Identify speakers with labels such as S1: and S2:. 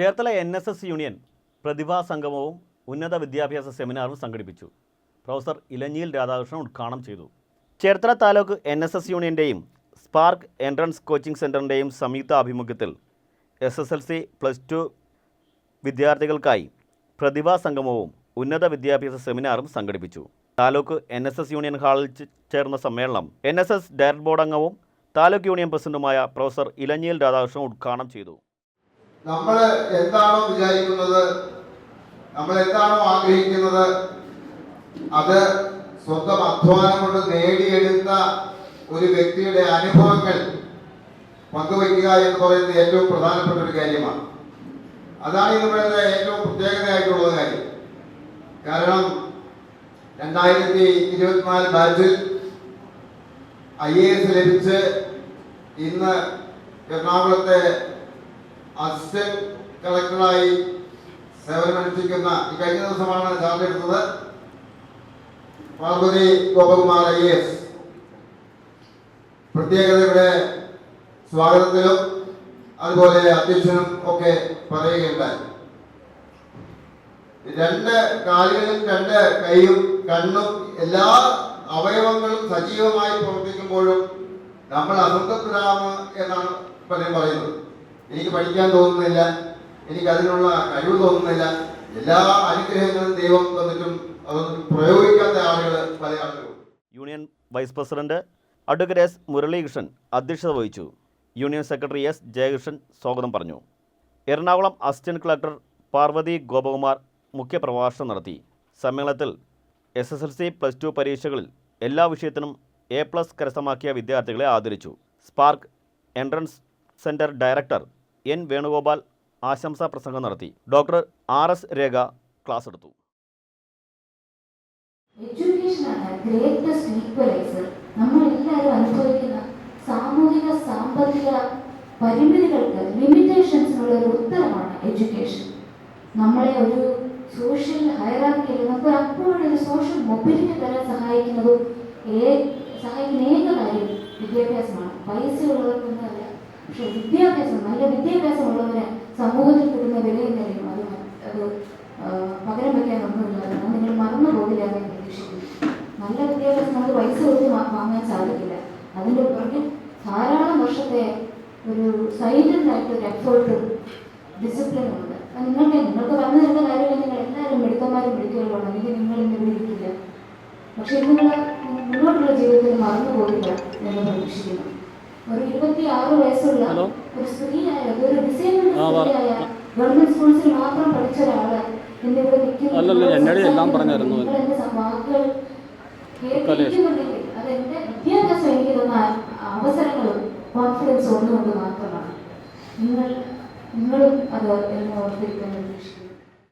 S1: Cherthala N S S union പ്രതിഭാ സംഗമവും ഉന്നത വിദ്യാഭ്യാസ സെമിനാറും സംഘടിപ്പിച്ചു. പ്രൊഫസർ ഇലഞ്ഞിയിൽ രാധാകൃഷ്ണൻ ഉദ്ഘാടനം ചെയ്തു. Cherthala taluk N S S യൂണിയന്റെയും spark entrance coaching സെന്ററിന്റെയും സംയുക്ത ആഭിമുഖ്യത്തിൽ S S L C plus two വിദ്യാർത്ഥികൾക്കായി പ്രതിഭാ സംഗമവും ഉന്നത വിദ്യാഭ്യാസ സെമിനാറും സംഘടിപ്പിച്ചു. Taluk N S S union ഹാളിൽ ചേർന്ന സമ്മേളനം N S S director board അംഗവും താലൂക്ക് യൂണിയൻ പ്രസിഡന്റുമായ പ്രൊഫസർ ഇലഞ്ഞിയിൽ രാധാകൃഷ്ണൻ ഉദ്ഘാടനം ചെയ്തു.
S2: നമ്മൾ എന്താണോ വിചാരിക്കുന്നത് നമ്മൾ എന്താണോ ആഗ്രഹിക്കുന്നത് അത് സ്വന്തം അധ്വാനം കൊണ്ട് നേടിയെടുത്ത ഒരു വ്യക്തിയുടെ അനുഭവങ്ങൾ പങ്കുവയ്ക്കുക എന്ന് പറയുന്നത് ഏറ്റവും പ്രധാനപ്പെട്ട ഒരു കാര്യമാണ്. അതാണ് ഇന്നിവിടുത്തെ ഏറ്റവും പ്രത്യേകതയായിട്ടുള്ള കാര്യം. കാരണം രണ്ടായിരത്തി ഇരുപത്തിനാല് ബാച്ചിൽ ഐ എ എസ് ലഭിച്ച് ഇന്ന് എറണാകുളത്തെ അസിസ്റ്റന്റ് കളക്ടറായി സേവനമനുഷ്ഠിക്കുന്ന കഴിഞ്ഞ ദിവസമാണ് ചാർജ് എടുത്തത്. Parvathy Gopakumar I S. പ്രത്യേകതയുടെ സ്വാഗതത്തിലും അതുപോലെ അധ്യക്ഷനും ഒക്കെ പറയുകയുണ്ടായി. രണ്ട് കാലുകളും രണ്ട് കൈയും കണ്ണും എല്ലാ അവയവങ്ങളും സജീവമായി പ്രവർത്തിക്കുമ്പോഴും നമ്മൾ അസംതൃപ്തരാമ എന്നാണ് പലരും പറയുന്നത്. എനിക്ക് പഠിക്കാൻ തോന്നുന്നില്ല. എനിക്ക് അതിനുള്ള കഴിവ് തോന്നുന്നില്ല. എല്ലാ അനുഗ്രഹങ്ങളും ദൈവം തന്നിട്ടും അത് പ്രയോഗിക്കാത്ത ആളുകൾ പല
S1: union vice president advocate S Muralikrishnan അധ്യക്ഷത വഹിച്ചു. യൂണിയൻ സെക്രട്ടറി എസ് ജയകൃഷ്ണൻ സ്വാഗതം പറഞ്ഞു. എറണാകുളം അസിസ്റ്റന്റ് കളക്ടർ പാർവതി ഗോപകുമാർ മുഖ്യപ്രഭാഷണം നടത്തി. സമ്മേളനത്തിൽ S S L C plus two പരീക്ഷകളിൽ എല്ലാ വിഷയത്തിനും എ പ്ലസ് കരസ്ഥമാക്കിയ വിദ്യാർത്ഥികളെ ആദരിച്ചു. Spark entrance centre director N Venugopal ആശംസാ പ്രസംഗം നടത്തി. Doctor R S Rekha class എടുത്തു.
S3: എല്ലാവരും അനുഭവിക്കുന്ന സാമൂഹിക സാമ്പത്തിക പരിമിതികൾക്ക് ലിമിറ്റേഷൻസിനുള്ള ഒരു ഉത്തരമാണ് എഡ്യൂക്കേഷൻ നമ്മളെ ഒരു സോഷ്യൽ ഹയറാക്കിയിൽ നമുക്ക് അപ്പോഴും സോഷ്യൽ മൊബിലിറ്റി തരാൻ സഹായിക്കുന്നതും സഹായിക്കുന്ന ഏക കാര്യം വിദ്യാഭ്യാസമാണ്. പൈസ ഉള്ളവർക്കൊന്നുമല്ല പക്ഷെ വിദ്യാഭ്യാസം നല്ല വിദ്യാഭ്യാസമുള്ളവരെ സമൂഹത്തിൽ കിട്ടുന്ന വിലയും നിലയും അത് അത് പകരം വയ്ക്കാൻ ഒന്നുമില്ല അത് നിങ്ങൾ മറന്നു പോകില്ല എന്ന് പ്രതീക്ഷിക്കുന്നു നല്ല വിദ്യാഭ്യാസം നമുക്ക് പൈസ കൊടുത്ത് വാങ്ങാൻ സാധിക്കില്ല. അതിന്റെ പുറകിൽ ധാരാളം വർഷത്തെ ഒരു സൈലന്റ് ആയിട്ട് ഒരു എഫേർട്ടും ഡിസിപ്ലിനും ഉണ്ട്. നിങ്ങൾക്ക് നിങ്ങൾക്ക് പറഞ്ഞു തരുന്ന കാര്യമില്ല നിങ്ങൾ എല്ലാവരും മെടുക്കന്മാരും മെടുക്കുകയുള്ളൂ അല്ലെങ്കിൽ നിങ്ങൾ ഇന്ന് വിളിക്കില്ല പക്ഷെ നിങ്ങൾ മുന്നോട്ടുള്ള ജീവിതത്തിൽ മറന്നു പോകില്ല എന്ന് പ്രതീക്ഷിക്കുന്നു ഒരു ഇരുപത്തി ആറ് വയസ്സുള്ള ഒരു സ്ത്രീയായ ഒരു ഡിസേബിൾഡ് സ്ത്രീയായ ഗവൺമെന്റ് സ്കൂൾസിൽ മാത്രം പഠിച്ച ഒരാൾ ഇന്നിവിടെ നിൽക്കുന്നു.
S4: അല്ലല്ല, എന്നോട് എല്ലാം പറഞ്ഞായിരുന്നു.
S3: വാക്കുകൾ വിദ്യാഭ്യാസം എനിക്ക് തന്ന അവസരങ്ങളും കോൺഫിഡൻസ് ഒന്നുകൊണ്ട് മാത്രമാണ്. നിങ്ങൾ നിങ്ങളും അത് ഓർത്തിരിക്കാൻ പ്രതീക്ഷിക്കുന്നു